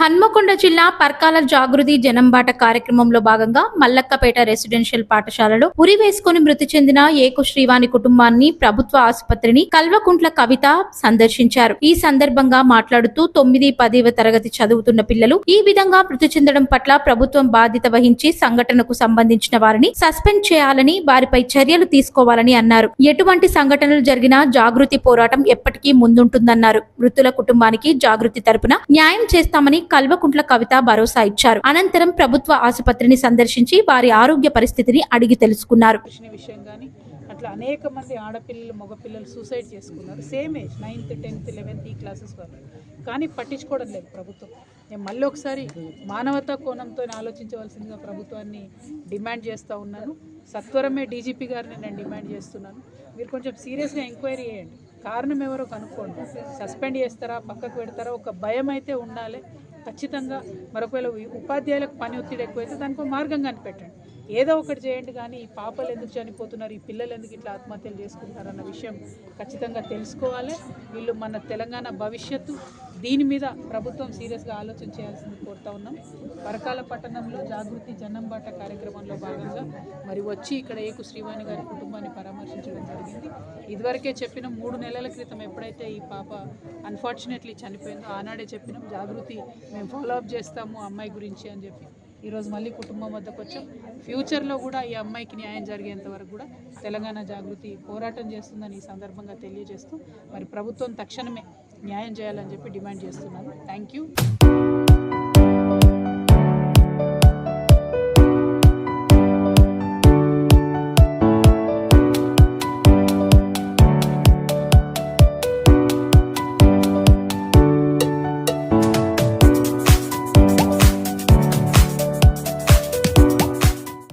హన్మకొండ జిల్లా పర్కాల జాగృతి జనంబాట కార్యక్రమంలో భాగంగా మల్లక్కపేట రెసిడెన్షియల్ పాఠశాలలో ఉరి వేసుకుని మృతి చెందిన ఏకు శ్రీవాణి కుటుంబాన్ని ప్రభుత్వ ఆసుపత్రిని కల్వకుంట్ల కవిత సందర్శించారు. ఈ సందర్భంగా మాట్లాడుతూ తొమ్మిది పదివ తరగతి చదువుతున్న పిల్లలు ఈ విధంగా మృతి చెందడం పట్ల ప్రభుత్వం బాధ్యత వహించి సంఘటనకు సంబంధించిన వారిని సస్పెండ్ చేయాలని వారిపై చర్యలు తీసుకోవాలని అన్నారు. ఎటువంటి సంఘటనలు జరిగినా జాగృతి పోరాటం ఎప్పటికీ ముందుంటుందన్నారు. మృతుల కుటుంబానికి జాగృతి తరపున న్యాయం చేస్తామని కల్వకుంట్ల కవిత భరోసా ఇచ్చారు. అనంతరం ప్రభుత్వ ఆసుపత్రిని సందర్శించి వారి ఆరోగ్య పరిస్థితిని అడిగి తెలుసుకున్నారు. విషయం కానీ అట్లా అనేక మంది ఆడపిల్లలు మగపిల్లలు సూసైడ్ చేసుకున్నారు. Same age ninth tenth eleventh ఈ క్లాసెస్ వరకు. కానీ పట్టించుకోవడం లేదు ప్రభుత్వం. నేను మళ్ళీ ఒకసారి మానవతా కోణంతో ఆలోచించవలసిందిగా ప్రభుత్వాన్ని డిమాండ్ చేస్తూ ఉన్నాను. సత్వరమే డీజీపీ గారిని నేను డిమాండ్ చేస్తున్నాను. మీరు కొంచెం సీరియస్గా ఎంక్వైరీ చేయండి. కారణం ఎవరో కనుక్కోండి. సస్పెండ్ చేస్తారా? పక్కకు పెడతారా? ఒక భయం అయితే ఉండాలి. ఖచ్చితంగా మరొకవేళ ఉపాధ్యాయులకు పని ఒత్తిడి ఎక్కువైతే దానికి మార్గం కనిపెట్టండి ఏదో ఒకటి చేయండి కానీ ఈ పాపలు ఎందుకు చనిపోతున్నారు? ఈ పిల్లలు ఎందుకు ఇట్లా ఆత్మహత్యలు చేసుకుంటారు అన్న విషయం ఖచ్చితంగా తెలుసుకోవాలి. వీళ్ళు మన తెలంగాణ భవిష్యత్తు దీని మీద ప్రభుత్వం సీరియస్గా ఆలోచన చేయాల్సింది కోరుతా ఉన్నాం. పరకాల పట్టణంలో జాగృతి జన్నంబాట కార్యక్రమంలో భాగంగా మరి వచ్చి ఇక్కడ ఏకు శ్రీవాణి గారి కుటుంబాన్ని పరామర్శించడం జరిగింది. ఇదివరకే చెప్పిన మూడు నెలల క్రితం ఎప్పుడైతే ఈ పాప అన్ఫార్చునేట్లీ చనిపోయిందో ఆనాడే చెప్పినాం జాగృతి మేము ఫాలో అప్ చేస్తాము అమ్మాయి గురించి అని చెప్పి. ఈరోజు మళ్ళీ కుటుంబం వద్దకు వచ్చాం. ఫ్యూచర్లో కూడా ఈ అమ్మాయికి న్యాయం జరిగేంత వరకు కూడా తెలంగాణ జాగృతి పోరాటం చేస్తుందని ఈ సందర్భంగా తెలియజేస్తూ మరి ప్రభుత్వం తక్షణమే న్యాయం చేయాలని చెప్పి డిమాండ్ చేస్తున్నాను. Thank you.